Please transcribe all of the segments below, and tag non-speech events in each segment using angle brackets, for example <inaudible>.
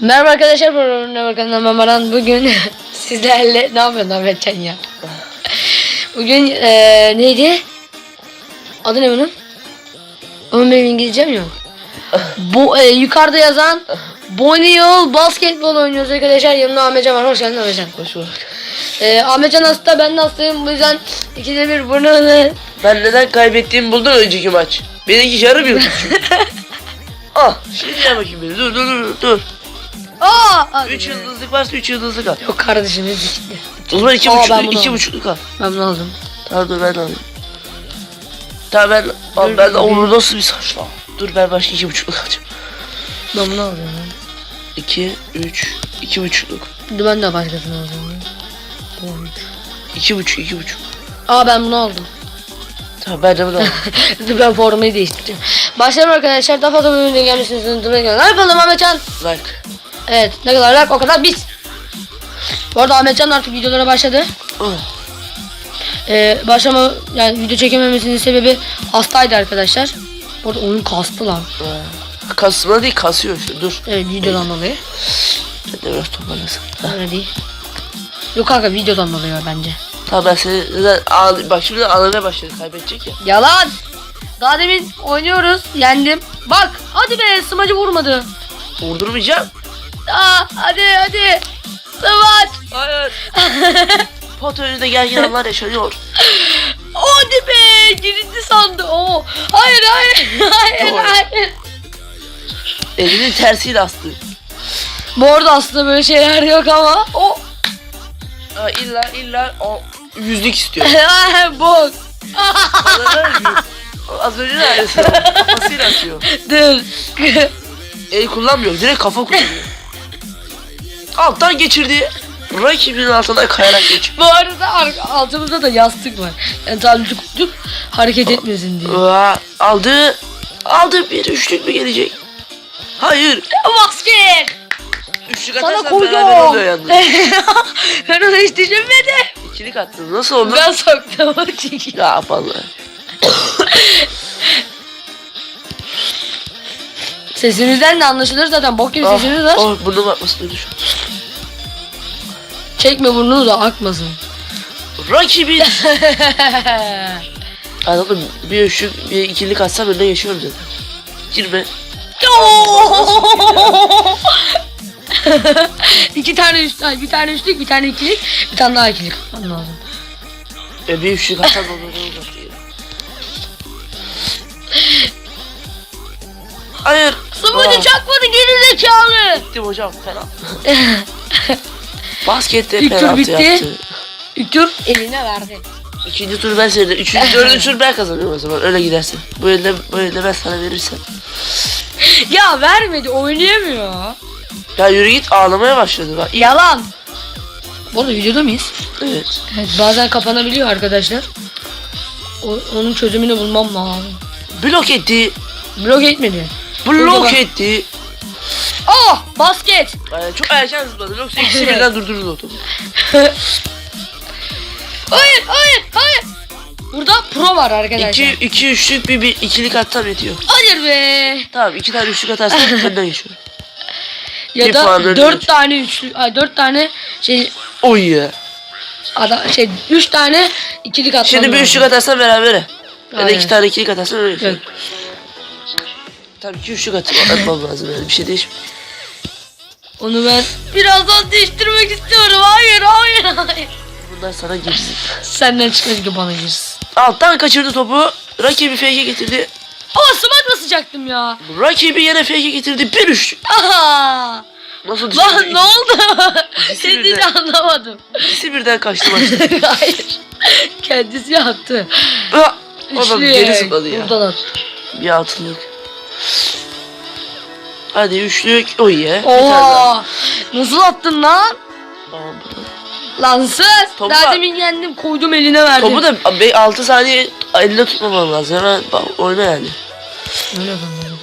Merhaba arkadaşlar bakın ben Baran bugün <laughs> sizlerle ne yapıyorsun Ahmetcan ya? Bugün eee neydi? Adı ne bunun? Ama benim İngilizcem yok. Bu eee, yukarıda yazan Boniol basketbol oynuyoruz arkadaşlar. Yanımda Ahmetcan var. Hoş geldin Ahmetcan. Hoş bulduk. Eee Ahmetcan hasta ben de hastayım. Bu yüzden ikide bir bunu Ben neden kaybettiğimi buldum önceki maç. Benimki yarım çünkü. <laughs> ah şimdi bakayım beni. Dur dur dur dur. Aa! 3 yıldızlık varsa 3 yıldızlık al. Yok kardeşim hepsi gitti. O zaman 2 Aa, ben buçukluk, bunu 2 aldım. buçukluk al. Ben bunu aldım. Tamam dur ben alayım. Tamam ben, al, ben de onu nasıl bir saç lan. Dur ben başka 2 buçukluk alacağım. Ben bunu aldım. 2, 3, 2 buçukluk. Dur ben de başkasını alacağım. 2 buçuk, 2 buçuk. Aa ben bunu aldım. Tamam ben de bunu aldım. <laughs> Dur ben formayı değiştireceğim. Başlayalım arkadaşlar. Daha fazla bölümden gelmişsiniz. Yapalım Ahmetcan? like. Evet ne kadar like o kadar biz. Bu arada Ahmetcan artık videolara başladı. Oh. Ee, başlama yani video çekememesinin sebebi hastaydı arkadaşlar. Bu arada oyun kastı lan. Aa, Kasma değil kasıyor işte dur. Evet videodan dolayı. Ben de biraz toparlasın. Öyle değil. Yok kanka videodan dolayı bence. Tamam ben seni ağl- bak şimdi ağlamaya başladı kaybedecek ya. Yalan. Daha demin oynuyoruz. Yendim. Bak hadi be smacı vurmadı. Vurdurmayacağım. Aa, hadi hadi. Smaç. Hayır. <laughs> Pot önünde gergedanlar yaşanıyor. <laughs> Hadi be girildi sandı. Oo. Hayır hayır hayır Doğru. hayır. Elinin tersiyle astı. Bu arada aslında böyle şeyler yok ama. O. Ha, illa illa o yüzlük istiyor. <laughs> Bok. Az önce de aynısı. Kafasıyla atıyor. Dur. El kullanmıyor. Direkt kafa kullanıyor. Alttan geçirdi. Rakibinin altından kayarak geçiyor. Bu arada ar- altımızda da yastık var. Yani tableti koyduk hareket etmesin diye. Aa, aldı. Aldı bir üçlük mü gelecek? Hayır. Basket. Üçlük Sana atarsan beraber oluyor koydum. yalnız. <laughs> ben onu hiç düşünmedim. İkilik attın. Nasıl oldu? Ben soktum o çünkü. Ya vallahi. Sesimizden de anlaşılır zaten. Bok gibi Ah, sesimiz var. oh, burnum atmasını düşün. Çekme burnunu da akmasın. Rakibin. <laughs> Anladım. Bir üçlük, bir ikilik atsam önüne geçiyorum zaten. Girme. <laughs> İki tane üç, ay, bir tane üçlük, bir tane ikilik, bir tane daha ikilik. atman lazım. E bir üçlük atsam olur diye. Hayır. Sıvıcı Ah, çakmadı geri zekalı. Gittim hocam fena. <laughs> Baskette İlk tur penaltı bitti. yaptı. İlk tur eline verdi. İkinci tur ben senin. Üçüncü, <laughs> dördüncü tur ben kazanıyorum o zaman. Öyle gidersin. Bu elde, bu elde ben sana verirsem. Ya vermedi oynayamıyor. Ya yürü git ağlamaya başladı bak. Yalan. Bu arada videoda mıyız? Evet. Evet bazen kapanabiliyor arkadaşlar. O, onun çözümünü bulmam lazım. Blok etti. Blok etmedi. Blok Burada- etti. Oh basket. Yani çok erken zıpladı. Yoksa ikisi birden durdurdu otomu. <laughs> Hayır hayır hayır. Burada pro var arkadaşlar. İki, iki üçlük bir, bir ikilik atsam yetiyor. Hayır be. Tamam iki tane üçlük atarsan <laughs> önden geçiyorum. Ya Bir da dört tane üçlü, ay dört tane şey Oy ya. ada şey üç tane ikilik atmam Şimdi bir lazım. üçlük atarsan berabere. Ya da Aynen. iki tane ikilik atarsan öyle geçiyorum. Yok. İki üçlük at atmam lazım yani bir şey değişmiyor. Onu ben birazdan değiştirmek istiyorum. Hayır hayır hayır. Bunlar sana girsin. Senden ki bana girsin. Alttan kaçırdı topu. Rakibi fake'e getirdi. Aa smaç basacaktım ya. Rakibi yine fake'e getirdi. Bir üçlük. Aha. Nasıl düştü? Lan ne oldu? Birden. anlamadım. İkisi birden kaçtı maçta. <laughs> hayır. Kendisi attı. Ah, Oğlum Üçlü. geri zıpladı ya. Buradan attı. Bir altınlık. Hadi üçlük. Oy ye. Oha. Nasıl attın lan? Lan sus. Topu Daha da- demin yendim koydum eline verdim. Topu da 6 saniye elinde tutmaman lazım. Hemen bak, oyna yani. Öyle yapalım.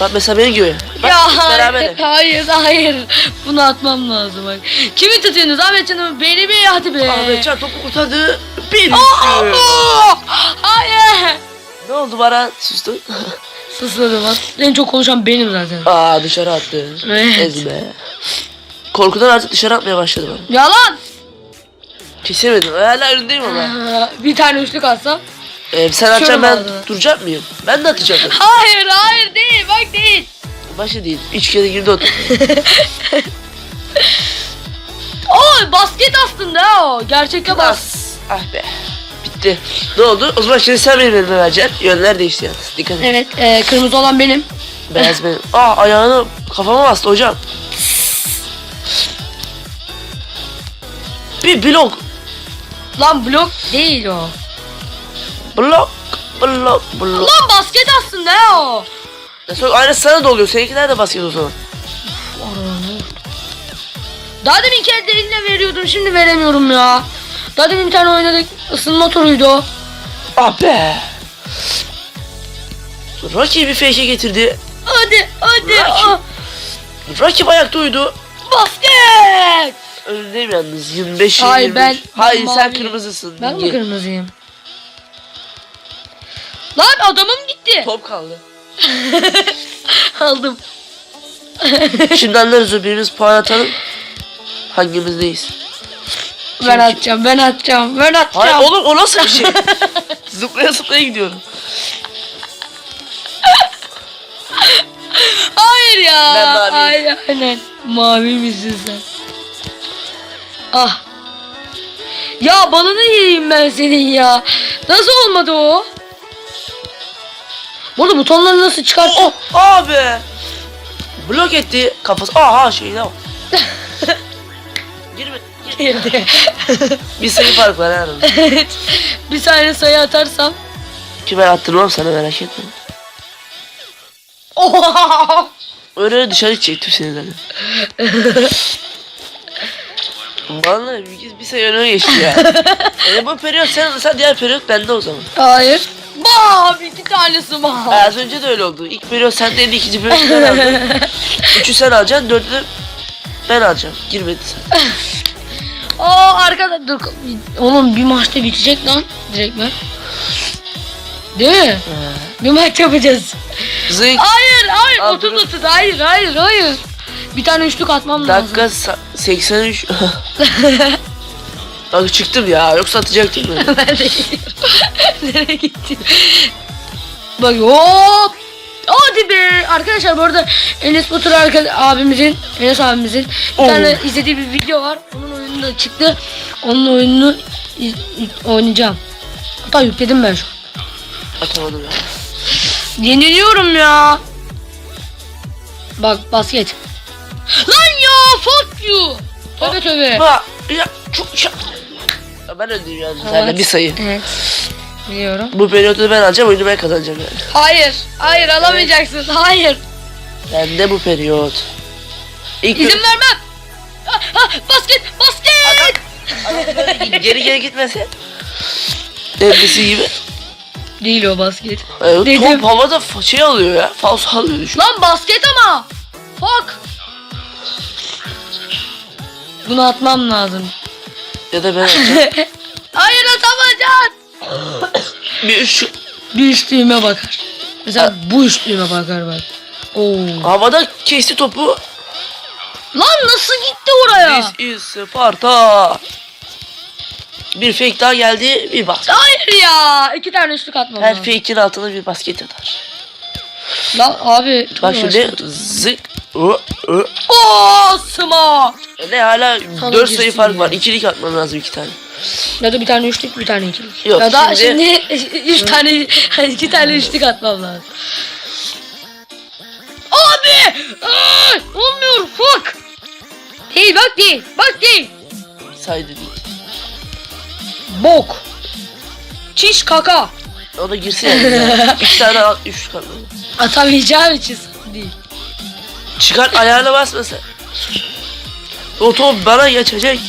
Bak mesela beni göğe. Bak ya beraber. hayır, hayır hayır. Bunu atmam lazım bak. Kimi tutuyorsunuz Ahmet canım? Beni mi hadi be. Ahmetcan topu kurtardı. Bir aa, Hayır. Ne oldu bana? Sustun. <laughs> Susladım lan. En çok konuşan benim zaten. Aa dışarı attı. Evet. Ezme. Korkudan artık dışarı atmaya başladı bana. Yalan. Kesemedim. Hala önündeyim ama. Aa, Bir tane üçlük atsam. Ee, sen atacaksın ben vardı. duracak mıyım? Ben de atacağım. Hayır hayır değil bak değil. Başı değil. Üç kere girdi otur. <laughs> Oo basket aslında o. Gerçekte. Bas. Ah be. Bitti. Ne oldu? O zaman şimdi sen benim elime vereceksin. Yönler değişti yalnız. Dikkat et. Evet e, kırmızı olan benim. Beyaz benim. Aa ayağını kafama bastı hocam. Bir blok. Lan blok değil o. Blok. Blok. Blok. Lan basket aslında ha o. Ya Sonra aynı sana da oluyor. Seninkiler de basket o zaman. Daha demin kendi eline veriyordum şimdi veremiyorum ya. Daha demin bir tane oynadık ısınma turuydu o. Ah be. Rocky bir fake'e getirdi. Hadi hadi. Rocky. ah, Rakip ayakta uydu. basket. Önündeyim yalnız 25 Hayır, 23. ben- Hayır ben sen maviyim. kırmızısın. Ben mi kırmızıyım? Lan adamım gitti. Top kaldı. <laughs> Aldım. Şimdi anlarız o birimiz puan atalım. Hangimizdeyiz? Ben atacağım, ben atacağım, ben Hayır atacağım. oğlum o nasıl bir şey? <laughs> zıplaya zıplaya gidiyorum. Hayır ya. Ben maviyim. Hayır, aynen. Mavi misin sen? Ah. Ya balını yiyeyim ben senin ya. Nasıl olmadı o? Burada butonları nasıl çıkart? Oh abi. Blok etti kafası. Aha şeyine bak. <laughs> Girdi. <laughs> Bir sayı fark var ha <laughs> aramızda. Evet. Bir saniye sayı atarsam. Ki ben attırmam sana merak etme. Oha! Öyle dışarı çektim seni zaten. <laughs> Vallahi bir, bir sayı öne geçti ya. e bu periyot sen alırsan diğer periyot bende o zaman. Hayır. Bam! iki tanesi bam. Ha, az önce de öyle oldu. İlk periyot sendeydi, ikinci periyot ben aldım. Üçü sen alacaksın, dördü ben alacağım. Girmedi sen. Aa arkada dur. Oğlum bir maçta bitecek lan. Direkt mi? Değil mi? Bir maç yapacağız. Zık. Hayır hayır Al, 30 durun. 30 hayır hayır hayır. Bir tane üçlük atmam lazım. Dakika sa- 83. <laughs> Bak çıktım ya, yoksa atacaktım ben. ben <laughs> de. Nereye gittin? Bak hop. Hadi be. Arkadaşlar bu arada Enes Batur abimizin, Enes abimizin bir tane izlediği bir video var. Onun oyunu da çıktı. Onun oyununu oynayacağım. Hatta yükledim ben şu an. Atamadım ya. Yeniliyorum ya. Bak basket. Lan ya fuck you. Tövbe tövbe. Bak, ya, çok ya. Ya Ben öndeyim yani. Sen bir sayı. Evet. Biliyorum. Bu periyotta ben alacağım, oyunu ben kazanacağım yani. Hayır. Hayır alamayacaksın. Hayır. Ben de bu periyot. İlk İzin vermem. Ah, ah, basket. Basket. geri geri gitmesin. Dembesi gibi. Değil o basket. Ee, Dedim. top havada fa- şey alıyor ya. Falso alıyor düşün. Lan basket ama. Fuck. Bunu atmam lazım. Ya da ben atacağım. <laughs> Hayır atamayacaksın. Bir üç Bir üçlüğüme bakar. Mesela bu üçlüğüme bakar bak. Oo. havada kesti topu. Lan nasıl gitti oraya? This is Sparta. Bir fake daha geldi. Bir bas. Hayır ya. İki tane üçlük atmam Her fake'in altına bir basket atar. Lan abi. Bak şimdi zık. Ö, ö. Oo smart. Ne hala Sana 4 sayı fark var. İkilik atman lazım iki tane. Ya da bir tane üçlük bir tane ikilik. Yok, ya da şimdi- şimdi, <laughs> üç tane iki tane üçlük atmam lazım. Abi! Ay, olmuyor fuck. Değil bak değil. Bak değil. Saydı değil. Bok. Çiş kaka. O da girsin yani. ya. <laughs> İki tane at, üç lazım. Atamayacağım için değil. Çıkar ayağına basma sen. O top bana geçecek.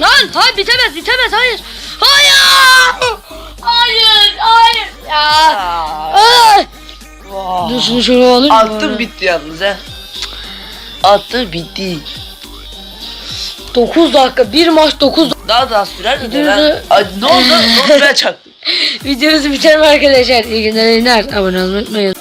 Lan hayır bitemez bitemez hayır. Hayır. Hayır hayır. Ya. Ay. Dur şunu şöyle alayım. Attım bitti yalnız he. Attı bitti. 9 dakika bir maç 9 Daha daha sürer mi? Ben... Ay, ne oldu? Ne oldu ben çaktım. <laughs> Videomuzu bitirelim arkadaşlar. İyi günler, iyi günler. Abone olmayı unutmayın.